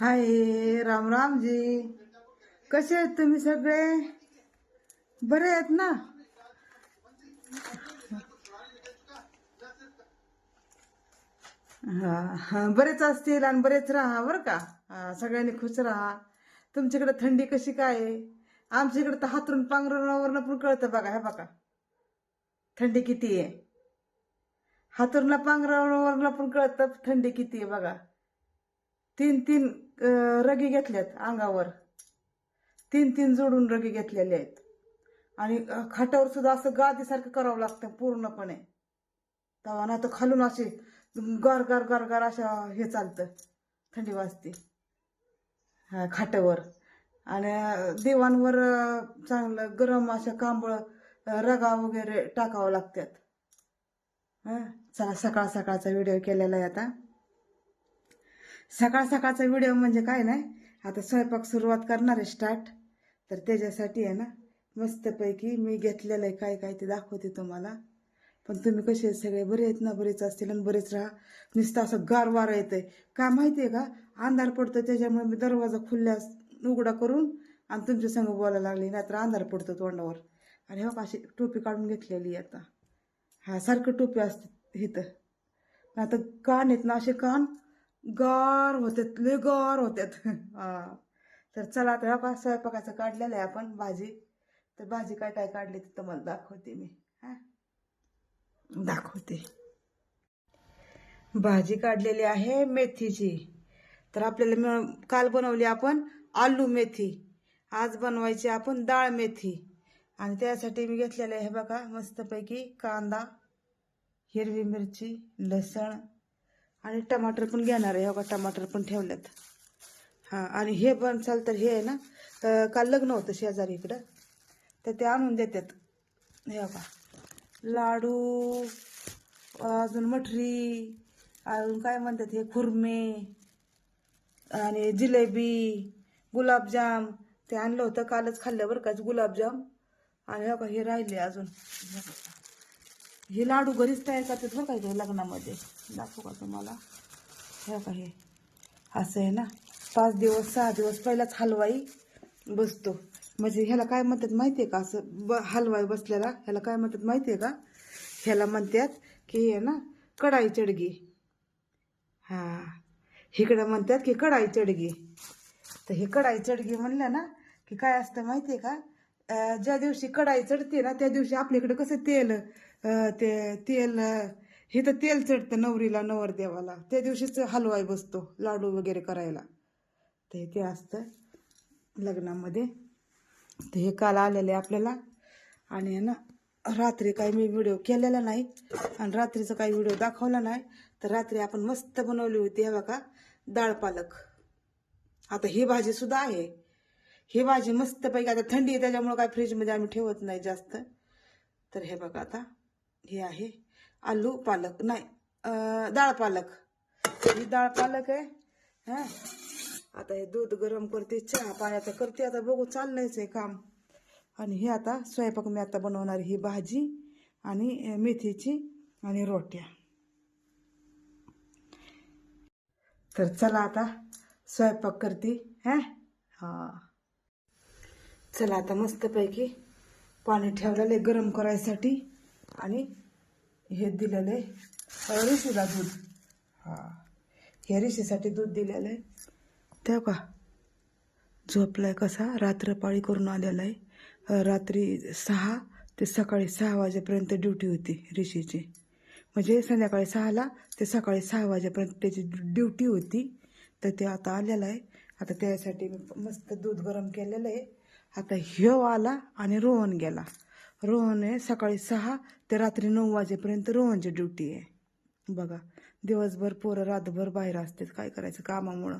हाय राम रामजी कसे आहेत तुम्ही सगळे? बरे आहेत ना? हा बरेच असतील आणि बरेच राहा बरं का? सगळ्यांनी खुश राहा. तुमच्याकडे थंडी कशी काय आहे? आमच्या इकडे तर हातरून पांघरुणावरनं पण कळतं बघा हे बघा. थंडी किती आहे? हातूरला पांघरुणावरनं पण कळतं थंडी किती आहे बघा. तीन तीन रगी घेतल्यात अंगावर. तीन तीन जोडून रगी घेतलेले आहेत. आणि खाटावर सुद्धा असं गादीसारखं करावं लागतं पूर्णपणे. तेव्हा ना तर खालून असे गार गार गार गार अशा हे चालतं. थंडी वाजते. हा खाटावर. आणि देवांवर चांगलं गरम अशा कांबळ रगा वगैरे टाकावं लागतात. हं? चला सकाळ सकाळचा व्हिडिओ केलेला आहे आता. सकाळ सकाळचा व्हिडिओ म्हणजे काय नाही? आता स्वयंपाक सुरुवात करणार आहे स्टार्ट तर त्याच्यासाठी आहे ना मस्तपैकी मी घेतलेलं आहे काय काय ते दाखवते तुम्हाला. पण तुम्ही कसे सगळे बरे आहेत ना बरेच असतील आणि बरेच राहा. नुसतं असं गारवार येतंय. का माहिती आहे का? अंधार पडतो त्याच्यामुळे मी दरवाजा खुल्ल्या उघडा करून आणि तुमच्या संग बोलायला लागली नाहीतर अंधार पडतो तोंडावर. आणि हो का अशी टोपी काढून घेतलेली आहे आता. हा सारखं टोपी असते इथं. नाही तर कान आहेत ना असे कान गार होतात लय गार होत्यात. हा. तर चला आता हा का स्वयंपाकाचं काढलेलं आहे आपण भाजी. तर भाजी काय काय काढली तर तुम्हाला दाखवते मी. हा. दाखवते. भाजी काढलेली आहे मेथीची. तर आपल्याला मिळ काल बनवली आपण आलू मेथी. आज बनवायची आपण डाळ मेथी. आणि त्यासाठी मी घेतलेलं आहे हे बघा मस्तपैकी कांदा हिरवी मिरची लसण आणि टमाटर पण घेणार आहे हो का? टमाटर पण ठेवल्यात हां आणि हे पण चाल तर हे आहे ना काल लग्न होतं शेजारी इकडं. तर ते आणून देतात. हे बघा. लाडू अजून मठरी अजून काय म्हणतात हे खुर्मे आणि जिलेबी गुलाबजाम ते आणलं होतं कालच खाल्लं बरं का गुलाबजाम. आणि हो का हे राहिले अजून. हे लाडू घरीच तयार करतात बरं का इथे लग्नामध्ये. दाखवू का तुम्हाला? हे का हे. असं आहे ना? पाच दिवस सहा दिवस पहिलाच हलवाई बसतो. म्हणजे ह्याला काय म्हणतात माहिती आहे का? असं ब हलवाई बसलेला ह्याला काय म्हणतात माहिती आहे का? ह्याला म्हणतात की हे ना कढाई चडगी. हां. इकडं म्हणतात की कढाई चडगी. तर हे कढाई चडगी म्हणलं ना की काय असतं माहिती आहे का ज्या दिवशी कढाई चढते ना त्या दिवशी आपल्याकडे कसं तेल ते तेल हे तर तेल चढतं नवरीला नवरदेवाला त्या दिवशीच हलवाई बसतो लाडू वगैरे करायला. ते ते असतं लग्नामध्ये. तर हे काल आलेले आपल्याला. आणि ना रात्री काही मी व्हिडिओ केलेला नाही. आणि रात्रीचा काही व्हिडिओ दाखवला नाही. तर रात्री आपण मस्त बनवली होती हे बघा डाळ पालक. आता ही भाजी सुद्धा आहे. ही भाजी मस्तपैकी आता थंडी आहे त्याच्यामुळं काय फ्रीजमध्ये आम्ही ठेवत नाही जास्त. तर हे बघा आता. हे आहे. आलू पालक नाही डाळ पालक. ही डाळ पालक आहे. हा. आता हे दूध गरम करते चहा पाण्याचं करते. आता बघू चाललंयच आहे काम. आणि हे आता स्वयंपाक मी आता बनवणार ही भाजी आणि मेथीची आणि रोट्या. तर चला आता स्वयंपाक करते. हा. हा. चला आता मस्तपैकी पाणी ठेवलेलं गरम करायसाठी. आणि हे दिलेलं आहे रिशीला दूध. हां. हे रिशीसाठी दूध दिलेलं आहे. त्या का? झोपलाय कसा? रात्रपाळी करून आलेला आहे रात्री सहा ते सकाळी सहा वाजेपर्यंत ड्युटी होती ऋषीची. म्हणजे संध्याकाळी सहाला ते सकाळी सहा वाजेपर्यंत त्याची ड्युटी होती. तर ते आता आलेलं आहे. आता त्यासाठी मस्त दूध गरम केलेलं आहे. आता ह्यो आला आणि रोहन गेला. रोहन आहे. सकाळी सहा ते रात्री नऊ वाजेपर्यंत रोहनची ड्युटी आहे. बघा दिवसभर पोरं रातभर बाहेर असतात. काय करायचं कामामुळं?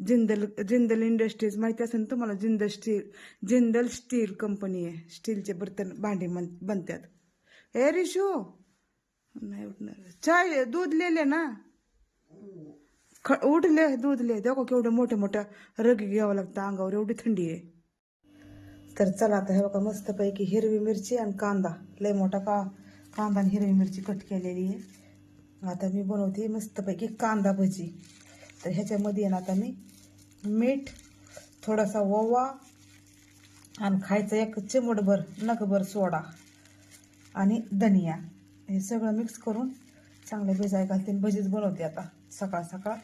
जिंदल जिंदल इंडस्ट्रीज माहिती असेल ना तुम्हाला? Jindal steel Jindal steel company आहे. स्टीलचे बर्तन भांडे मन बनतात ए रिशू! नाही उठणार. चाय दूध लिहिले ना? ख उठले दूध ले देखो केवढं मोठ्या मोठ्या रगी घ्यावं लागतं. अंगावर एवढी थंडी आहे. तर चला आता हे बघा मस्तपैकी हिरवी मिरची आणि कांदा. लय मोठा का कांदा आणि हिरवी मिरची कट केलेली आहे. आता मी बनवते मस्तपैकी कांदा भजी. तर ह्याच्यामध्ये आहे ना आता मी मीठ थोडासा ओवा आणि खायचं एक चिमटभर नकभर सोडा आणि धनिया. हे सगळं मिक्स करून चांगलं भिजाय घालते भजीच बनवते आता. सकाळ सकाळ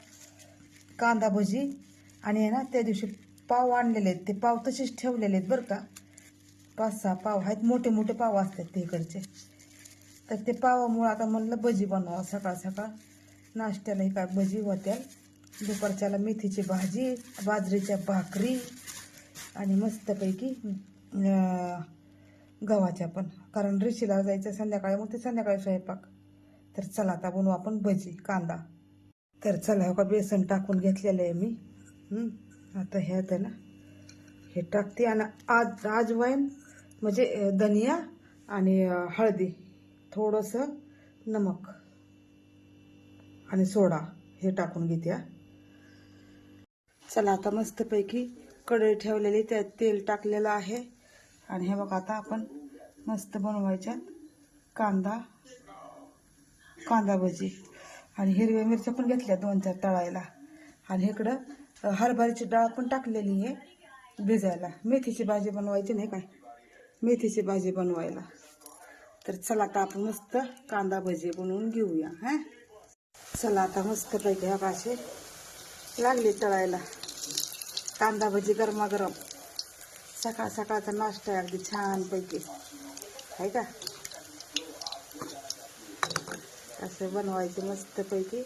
कांदा भजी आणि आहे ना त्या दिवशी पाव आणलेले आहेत ते पाव तसेच ठेवलेले आहेत बरं का. पाच सहा पाव आहेत मोठे मोठे पाव असतात ते इकडचे. तर ते पावामुळं आता म्हणलं भजी बनवा सकाळ सकाळ. नाश्त्याला काय भजी होत्या. दुपारच्याला मेथीची भाजी बाजरीच्या भाकरी आणि मस्तपैकी गव्हाच्या पण. कारण रिशीला जायचं संध्याकाळी मग ते संध्याकाळी स्वयंपाक. तर चला आता बनवू आपण भजी कांदा. तर चला हो का बेसन टाकून घेतलेलं आहे मी. आता हे आहे ना हे टाकते आणि आज आजवाईन म्हणजे धनिया आणि हळदी थोडंसं नमक आणि सोडा हे टाकून घेते. चला आता मस्तपैकी कढई ठेवलेली त्यात तेल टाकलेलं आहे. आणि हे बघा आता आपण मस्त बनवायच्यात कांदा कांदा भजी. आणि हिरव्या मिरच्या पण घेतल्या दोन चार तळायला. आणि इकडं हरभऱ्याची डाळ पण टाकलेली आहे भिजायला. मेथीची भाजी बनवायची नाही काय मेथीची भाजी बनवायला. तर चला आता आपण मस्त कांदा भजी बनवून घेऊया हा? चला आता मस्त पैकी ह्या असे लागली तळायला. कांदा भजी गरमागरम. सकाळ सकाळचा नाश्ता आहे अगदी छानपैकी. आहे का? असं बनवायचं मस्तपैकी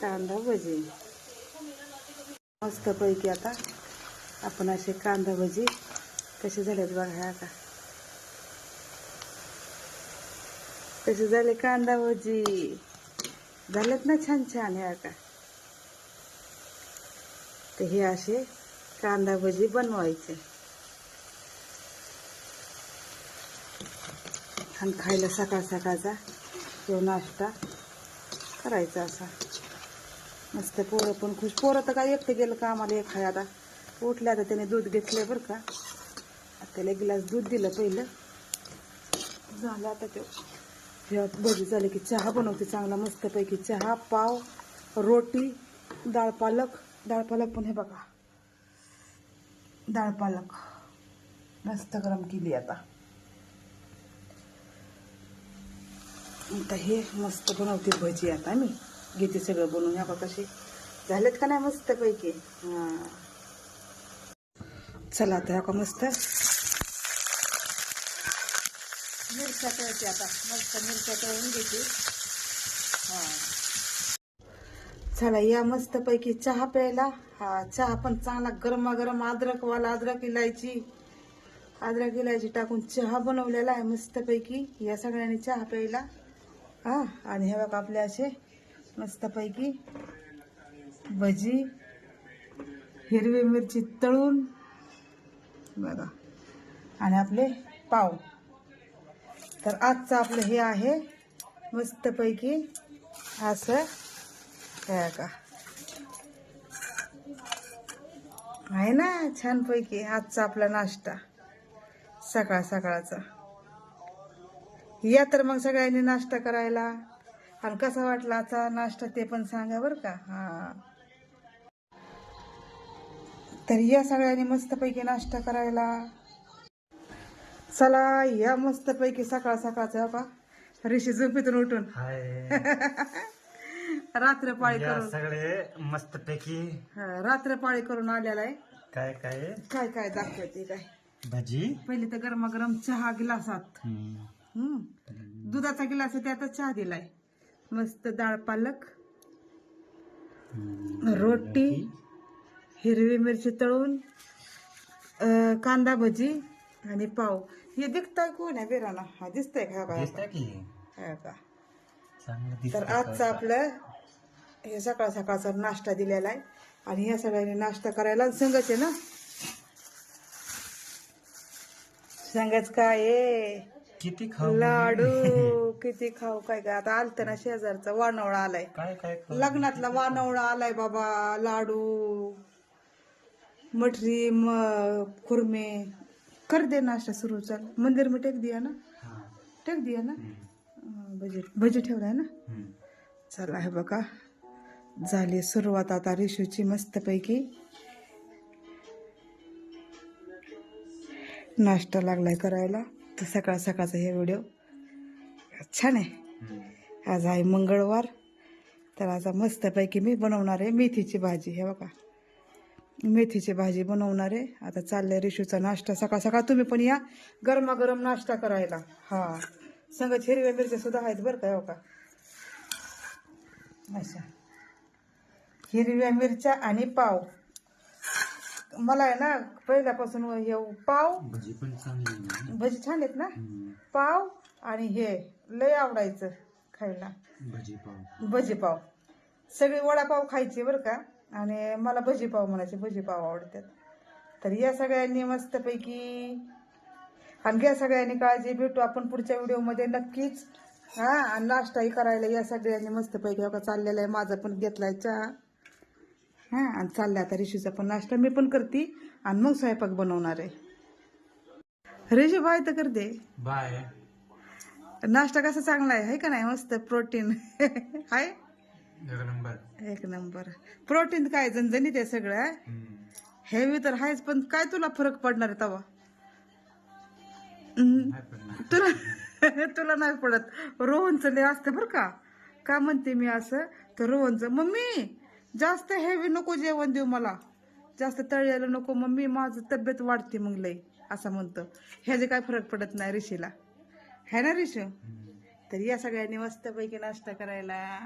कांदा भजी. मस्तपैकी आता आपण असे कांदा भजी कसे झालेत बघा ह्या आता. कसे झाले कांदा भजी? झालेत ना छान छान हे आता. तर हे असे कांदा भजी बनवायचे. आणि खायला सकाळ सकाळचा तो नाश्ता करायचा असा. मस्त पोरं पण खुश. पोरं तर काय एकटे गेलं का आम्हाला एक हाय आता. उठल्या आता त्याने दूध घेतलं बरं का. आता त्याला एक गिलास दूध दिलं पहिलं. झालं आता ते. हे भजी की चहा बनवते चांगला मस्तपैकी. चहा पाव रोटी डाळ पालक. डाळ पालक पण हे बघा. डाळ पालक. मस्त गरम केली आता. आता हे मस्त बनवते भजी आता मी. घेते सगळं बनवून ह्या कशी झालेत का नाही मस्त पैकी हां. चला आता ह्या का मस्त? मिरच्या तळते आता. मस्त मिरच्या तळून घेते. हां. चला या मस्त पैकी चहा प्यायला. हा चहा पण चांगला गरमागरम अद्रकवाला अद्रक इलायची. अद्रक इलायची टाकून चहा बनवलेला आहे मस्तपैकी. या सगळ्यांनी चहा प्यायला. हा आणि हे बघा आपले असे मस्तपैकी भजी हिरवी मिरची तळून बघा. आणि आपले पाव. तर आजचं आपलं हे आहे मस्तपैकी असं काय का आहे ना छानपैकी आजचा आपला नाश्ता. सकाळ सकाळचा. या तर मग सगळ्यांनी नाश्ता करायला. आणि कसा वाटला आजचा नाश्ता ते पण सांगा बरं का? हा. तर या सगळ्यांनी मस्तपैकी नाश्ता करायला. चला या मस्तपैकी सकाळ सकाळचा का? ऋषी झोपेतून उठून. हाय. रात्रपाळी या करून. सगळे मस्त पैकी हा, रात्रपाळी करून आलेला आहे. काय काय? काय काय दाखवते काय? भजी? पहिली तर गरमागरम चहा गिलासात. दुधाचा गिलास आहे त्यातच चहा दिलाय. मस्त डाळ पालक. रोटी हिरवी मिरची तळून कांदा भजी आणि पाव. हे दिसताय कोण आहे बिराना हा दिसतंय का चांगलं तर आजचं आपलं हे सकाळ सकाळचा नाश्ता दिलेला आहे. आणि या सगळ्यांनी नाश्ता करायला संगच आहे ना? संगच काय आहे? किती खाऊ लाडू किती खाऊ काय काय? आता आलत ना शेजारचा वानवळा आलाय. काय काय लग्नातला वानवळा आलाय बाबा लाडू मठरी म खुर्मे. कर दे नाश्ता सुरू चाल. मंदिर मी टेक दिया ना? टेक दिया ना? हम्म. भजी भजी ठेवलाय ना? चला आहे बघा. झाली सुरुवात आता रिशूची मस्तपैकी. नाश्ता लागलाय करायला. तर सकाळ सकाळचा हे व्हिडिओ छान आहे. आज आहे मंगळवार. तर आज मस्तपैकी मी बनवणार आहे मेथीची भाजी. हे बघा. मेथीची भाजी बनवणार आहे. आता चाललंय रिशूचा नाश्ता. सकाळ सकाळ तुम्ही पण या. गरमागरम नाश्ता करायला. हा. संगत हिरव्या मिरच्या सुद्धा आहेत बरं का हो का अच्छा हिरव्या मिरच्या आणि पाव. मला आहे ना पहिल्यापासून हे पाव भजी पण चांगली. भजी छान आहेत ना. पाव आणि हे लय आवडायचं खायला. भजी पाव. भजी पाव. सगळी वडापाव खायची बरं का? आणि मला भजी पाव म्हणायचे भजी पाव आवडतात. तर या सगळ्यांनी मस्तपैकी आणि घ्या सगळ्यांनी काळजी भेटू. आपण पुढच्या व्हिडिओमध्ये नक्कीच हा आणि नाश्ताही करायला या सगळ्यांनी मस्तपैकी. बघा चाललेलं आहे. माझा पण घेतलाय चहा. हा आणि चाललाय आता रिशूचा पण नाश्ता. मी पण करते आणि मग स्वयंपाक बनवणार आहे. रिशू बाय तर करते. बाय. नाश्ता कसा चांगला आहे? है का नाही? मस्त प्रोटीन आहे एक नंबर. एक नंबर. प्रोटीन काय झणझणीत आहे सगळं. हेवी तर आहेच पण काय तुला फरक पडणार आहे तवा. तुला तुला नाही पडत. रोहनचं लय असतं बरं का. का म्हणते मी असं? तर रोहनचं मम्मी जास्त हेवी नको जेवण देऊ मला. जास्त तळलेलं नको मम्मी माझं तब्येत वाढते मग लई असं म्हणतो. ह्याचे काय फरक पडत नाही ऋषीला. है ना ऋषू. तर या सगळ्यांनी मस्तपैकी नाश्ता करायला.